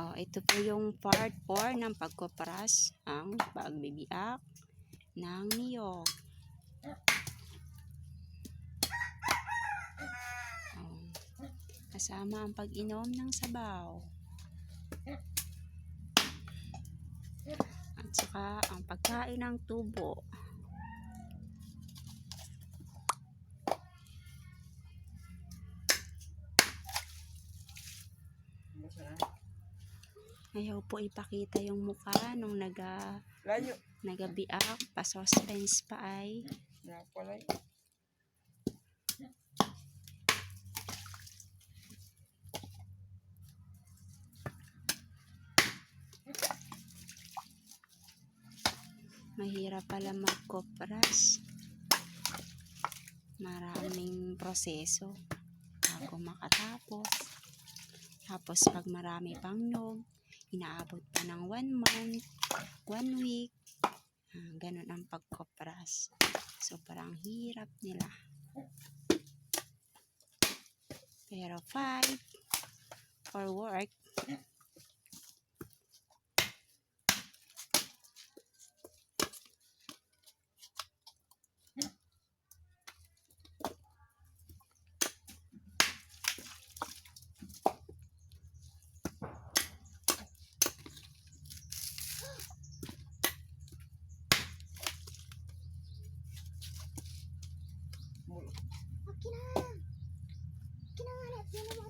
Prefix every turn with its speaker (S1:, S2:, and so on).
S1: Oh, ito po yung part 4 ng pagkopras, ang pagbibiak ng niyog. Oh, kasama ang pag-inom ng sabaw. At saka ang pagkain ng tubo. Ayaw po ipakita yung mukha nung naga,
S2: Layo.
S1: nagabiak, pa-suspense pa ay.
S2: Napalay.
S1: Mahirap pala magkopras. Maraming proseso bago makatapos. Tapos pag marami pang nyog, inaabot pa ng one month, one week. Ah, ganun ang pagkopras. Sobrang hirap nila. Pero fight for work Yeah, no, no, no.